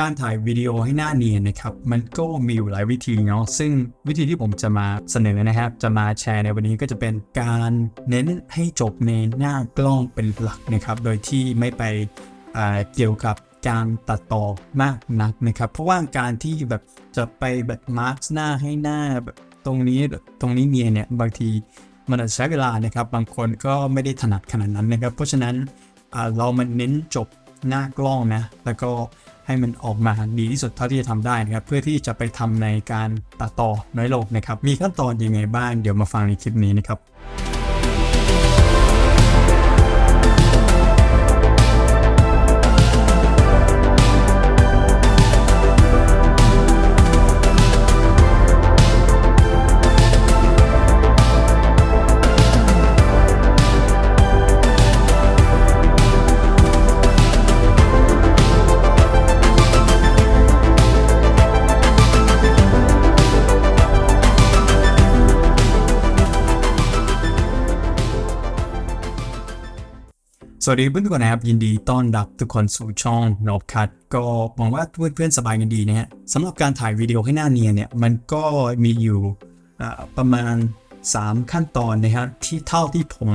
การถ่ายวิดีโอให้หน้าเนียนนะครับ มันก็มีอยู่หลายวิธีเนาะซึ่งวิธีที่ผมจะมาเสนอนะครับ จะมาแชร์ในวันนี้ก็จะเป็นการเน้นให้จบในหน้ากล้องเป็นหลักนะครับ โดยที่ไม่ไปเกี่ยวกับการตัดต่อมากนักนะครับ เพราะว่าการที่แบบจะไปแบบมาร์กหน้าให้หน้าแบบตรงนี้ตรงนี้เนียนเนี่ยบางทีมันอาจจะใช้เวลานะครับ บางคนก็ไม่ได้ถนัดขนาดนั้นนะครับ เพราะฉะนั้นเรามันเน้นจบหน้ากล้องนะแล้วก็ ให้มันออกมาดีที่สุดเท่าที่จะทำได้นะครับ เพื่อที่จะไปทำในการตัดต่อน้อยลงนะครับ มีขั้นตอนยังไงบ้างเดี๋ยวมาฟังในคลิปนี้นะครับ สวัสดีเพื่อนทุกคนนะครับ ยินดีต้อนรับทุกคนสู่ช่องนบคัดก็หวังว่าเพื่อนๆสบายกันดีนะฮะสำหรับการถ่ายวิดีโอให้หน้าเนียนเนี่ย มันก็มีอยู่ประมาณ 3 ขั้นตอนนะครับที่เท่าที่ผม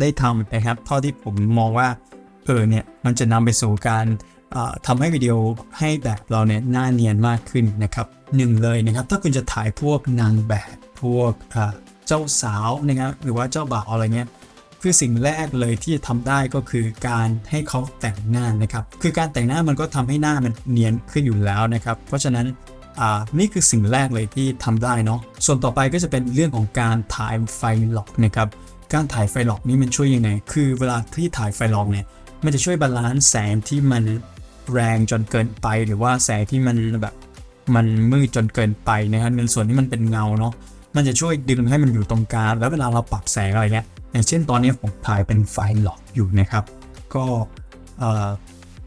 ได้ทำนะครับเท่าที่ผมมองว่าเออเนี่ยมันจะนำไปสู่การอ่าทำให้วิดีโอให้แบบเราเนี่ยหน้าเนียนมากขึ้นนะครับหนึ่งเลยนะครับ ถ้าคุณจะถ่ายพวกนางแบบพวกเจ้าสาวนะครับหรือว่าเจ้าบ่าวอะไรเงี้ย คือสิ่งแรกเลยที่จะทำได้ก็คือการให้เขาแต่งหน้านะครับ คือการแต่งหน้ามันก็ทำให้หน้ามันเนียนขึ้นอยู่แล้วนะครับ เพราะฉะนั้นอ่านี่คือสิ่งแรกเลยที่ทำได้เนาะ ส่วนต่อไปก็จะเป็นเรื่องของการถ่ายไฟล็อกนะครับ การถ่ายไฟล็อกนี่มันช่วยยังไง คือเวลาที่ถ่ายไฟล็อกเนี่ย มันจะช่วยบาลานซ์แสงที่มันแรงจนเกินไป หรือว่าแสงที่มันแบบมันมืดจนเกินไปนะครับในส่วนที่มันเป็นเงาเนาะ มันจะช่วยดึงให้มันอยู่ตรงกลางแล้วเวลาเราปรับแสงอะไรเงี้ยอย่างเช่นตอนนี้ผมถ่ายเป็นไฟล์ล็อกอยู่นะครับ ก็เอ่อ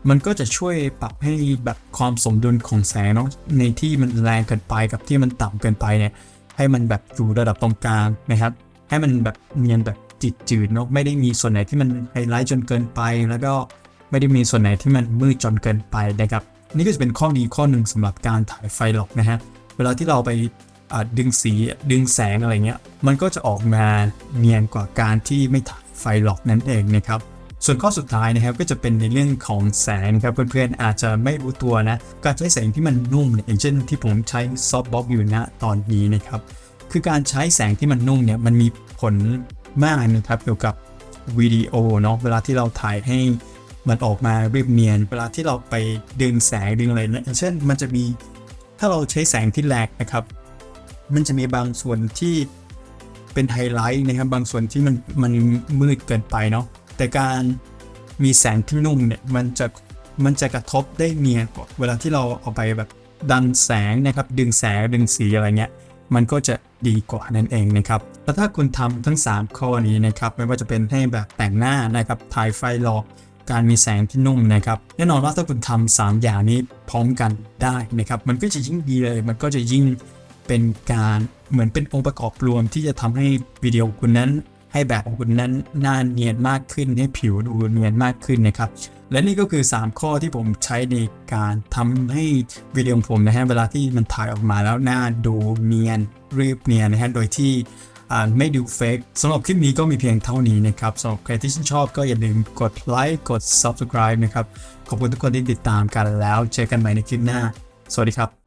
มันก็จะช่วยปรับให้แบบความสมดุลของแสงเนาะในที่มันแรงเกินไปกับที่มันต่ำเกินไปเนี่ยให้มันแบบอยู่ระดับตรงกลางนะครับ ให้มันแบบเนียนแบบจิตจืดเนาะไม่ได้มีส่วนไหนที่มันไฮไลท์จนเกินไป แล้วก็ไม่ได้มีส่วนไหนที่มันมืดจนเกินไปนะครับ นี่ก็จะเป็นข้อดีข้อหนึ่งสำหรับการถ่ายไฟล็อกนะฮะเวลาที่เราไป ดึงสีดึงแสงอะไรเงี้ย มันก็จะออกมาเนียนกว่าการที่ไม่ถ่ายไฟหลอกนั่นเองนะครับ ส่วนข้อสุดท้ายนะครับก็จะเป็นในเรื่องของแสงครับเพื่อนๆอาจจะไม่รู้ตัวนะ การใช้แสงที่มันนุ่มเนี่ยอย่างเช่นที่ผมใช้ซอฟต์บ็อกอยู่ณตอนนี้นะครับ คือการใช้แสงที่มันนุ่มเนี่ยมันมีผลมากนะครับเกี่ยวกับวิดีโอเนาะเวลาที่เราถ่ายให้มันออกมาเรียบเนียน เวลาที่เราไปดึงแสงดึงอะไรเนี่ยเช่นมันจะมีถ้าเราใช้แสงที่แรงนะครับ มันจะมีบางส่วนที่เป็นไฮไลท์นะครับ บางส่วนที่มันมันมืดเกินไปเนาะแต่การมีแสงที่นุ่มเนี่ยมันจะมันจะกระทบได้เนียนกว่าเวลาที่เราเอาไปแบบดันแสงนะครับ ดึงแสงดึงสีอะไรเงี้ยมันก็จะดีกว่านั่นเองนะครับแล้วถ้าคุณทำทั้ง 3 ข้อนี้นะครับ ไม่ว่าจะเป็นให้แบบแต่งหน้านะครับถ่ายไฟหลอกการมีแสงที่นุ่มนะครับ แน่นอนว่าถ้าคุณทำสามอย่างนี้พร้อมกันได้นะครับ มันก็จะยิ่งดีเลย มันก็จะยิ่ง เป็นการเหมือนเป็นองค์ประกอบรวมที่จะทำให้วิดีโอคุณนั้น ให้แบบของคุณนั้นหน้าเนียนมากขึ้นให้ผิวดูเนียนมากขึ้นนะครับ และนี่ก็คือ 3 ข้อที่ผมใช้ในการทำให้วิดีโอผมนะฮะเวลาที่มันถ่ายออกมาแล้วหน้าดูเนียนเรียบเนียนนะฮะโดยที่ไม่ดูเฟกสำหรับคลิปนี้ก็มีเพียงเท่านี้นะครับสำหรับใครที่ชื่นชอบก็อย่าลืมกดไลค์กด Subscribe นะครับ ขอบคุณทุกคนที่ติดตามกันแล้วเจอกันใหม่ในคลิปหน้า สวัสดีครับ